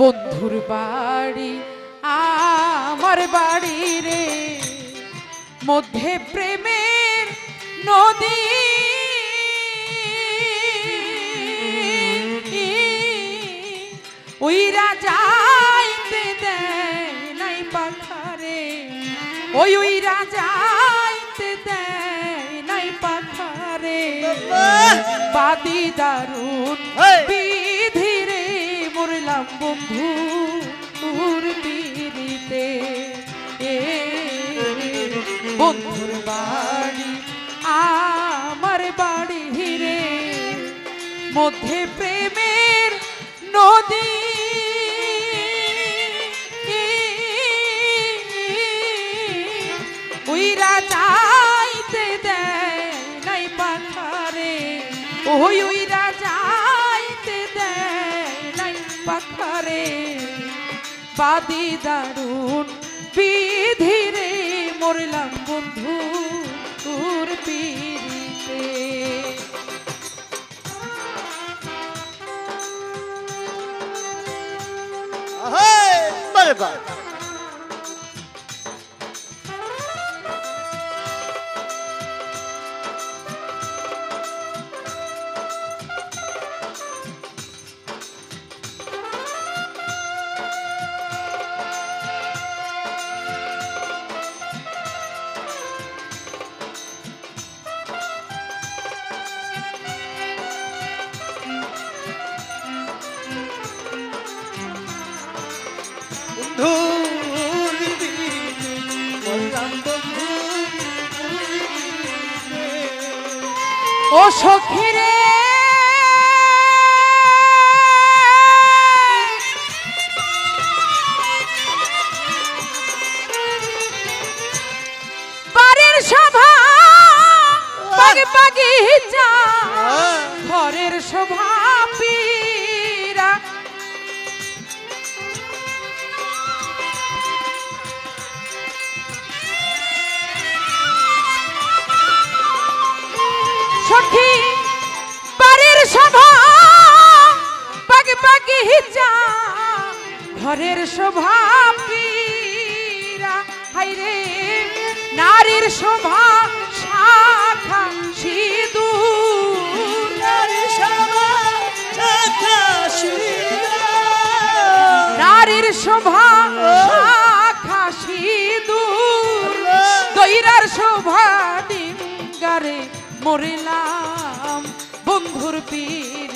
বন্ধুর বাড়ি আমার বাড়ি রে। মধ্যে প্রেমের নদী। ওই রাজাইতে দেয় নাই পাখারে। ওই ওই রাজাইতে দেয় নাই পাখারে। বাদি দারুণ বন্ধু, তোর পিড়িতে এ বন্ধুর বাড়ি, আমার বাড়ি রে। মধ্যে প্রেমের নদী ওই রাজাইতে দেয় নাই পাখারে ওই ওই পাখারে বাদি দারুণ বিধিরে মরলাম বন্ধু তোর পিড়িতে বারে বার। ও সখিরে বাড়ির সভা পাগি যা হ্যাঁ, ঘরের শোভা। যা ঘরের শোভা পীরা হাইরে নারীর শোভা শাখা শিরা। নারীর শোভা শাখা সিঁদুর দৈরার শোভা ডিঙ্গারে মরিলাম বন্ধুর পিড়িতে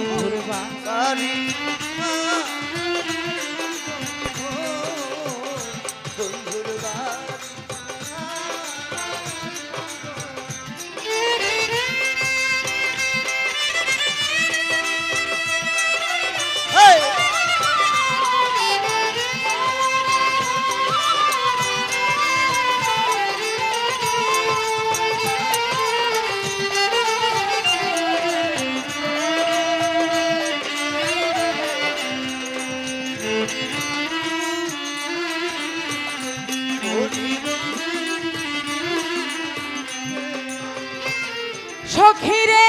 বন্ধুর সখিরে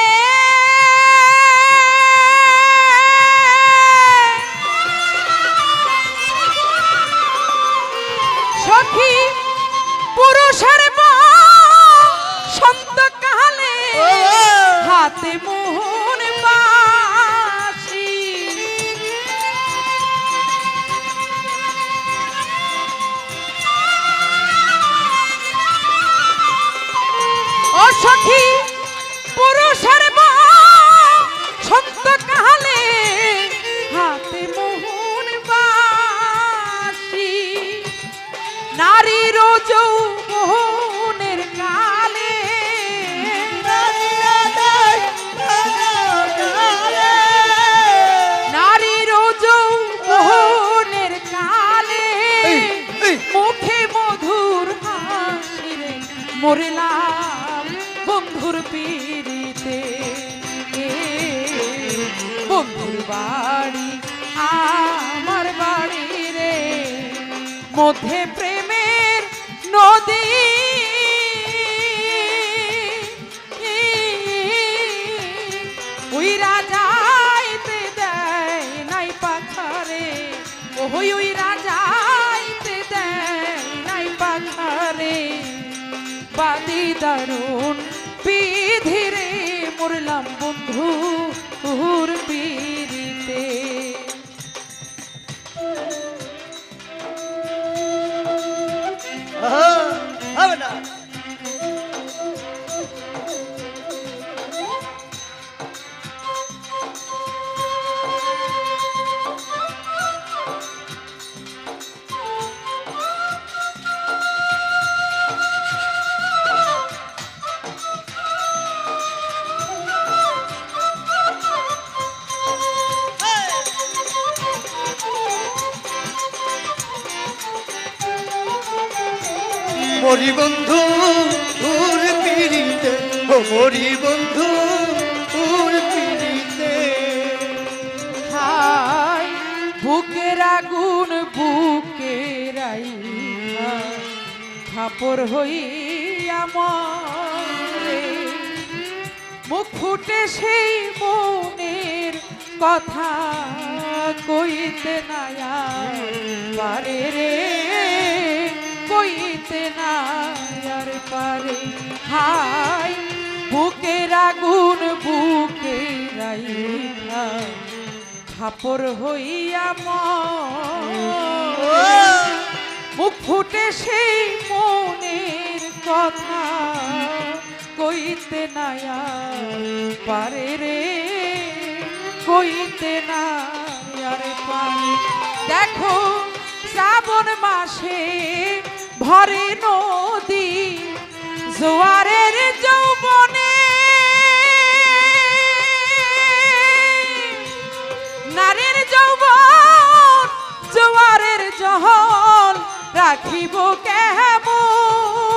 মধ্যে প্রেমের নদী। ওই যাইতে দেয় নাই পাখারে। ওই মরি বন্ধু হাই, বুকের আগুন বুকে রাই থাপর হই আমার মুখ ফুটে সেই মনের কথা কইতে নায়া, পারে রে, কইতে না আর পারে। হা খাপড় হইয়া মুখ ফুটে সেই মনের কথা, কইতে নায়া পারে রে। কইতে না পারে। দেখো, শ্রাবণ মাসে ভরে নদী, জোয়ারের যৌবনে নারীর যৌবন জোয়ারের জহল রাখিব কেমনে?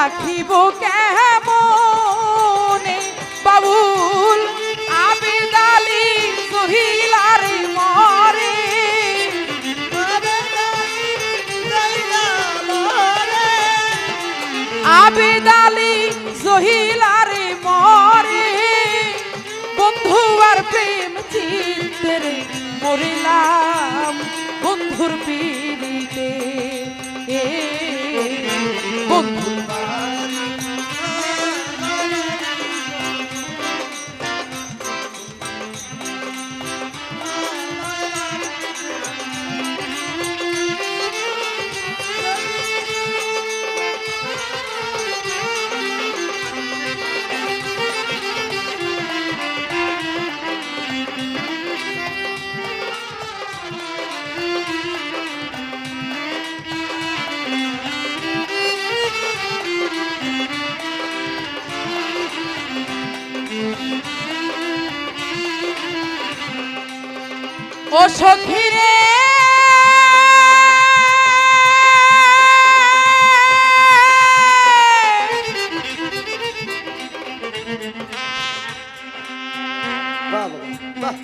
রাখিব কেমনে? বাবুল আবিদালি সহিলার মরে। আবেদালি জহিলারে মরে। বন্ধু আর প্রেম চিত্রে মরিলাম। বন্ধুর পিড়িতে এ সখিরে। বাহ বাহ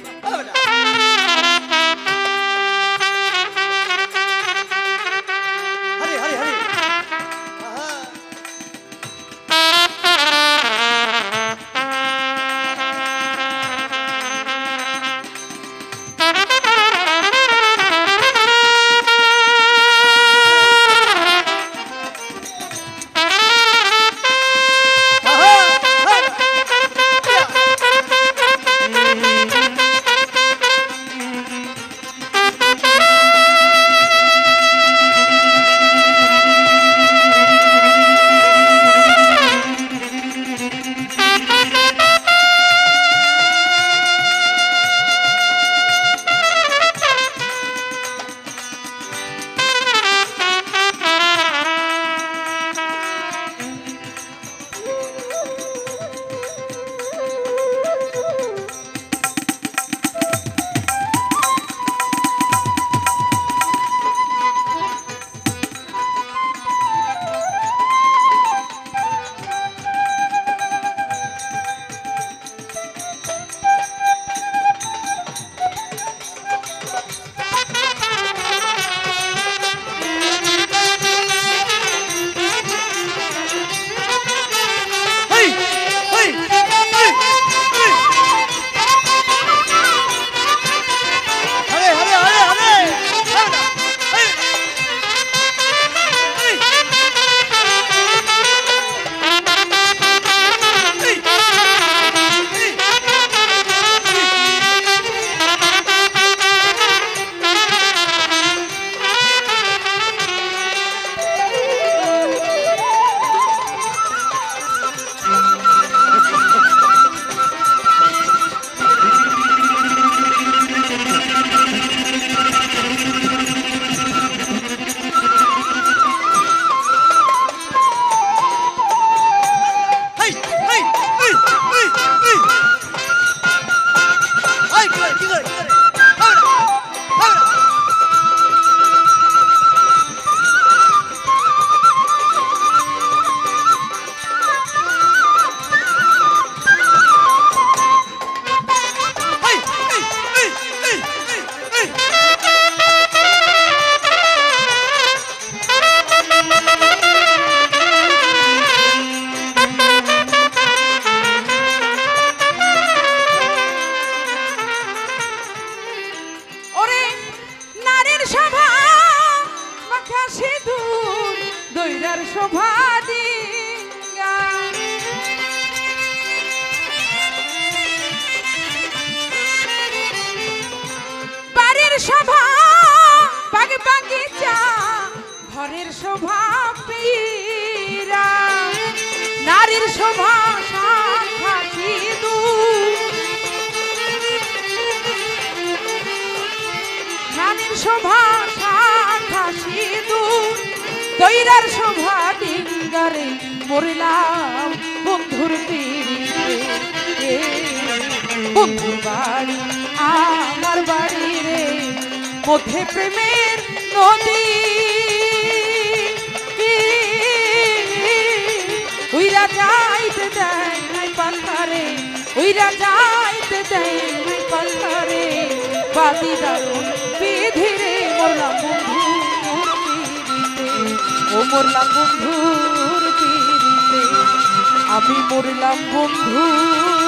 一个一个 নারীর শোভা শোভা ডিঙ্গারে মরিলাম বন্ধুর বাড়ি আমার বাড়ি রে প্রেমের নদী উইরা যাইতে দেয় পাথারে বাদি দারুণ বিধিরে মরলাম বন্ধুর ও মরলাম বন্ধুর আমি মরলাম বন্ধুর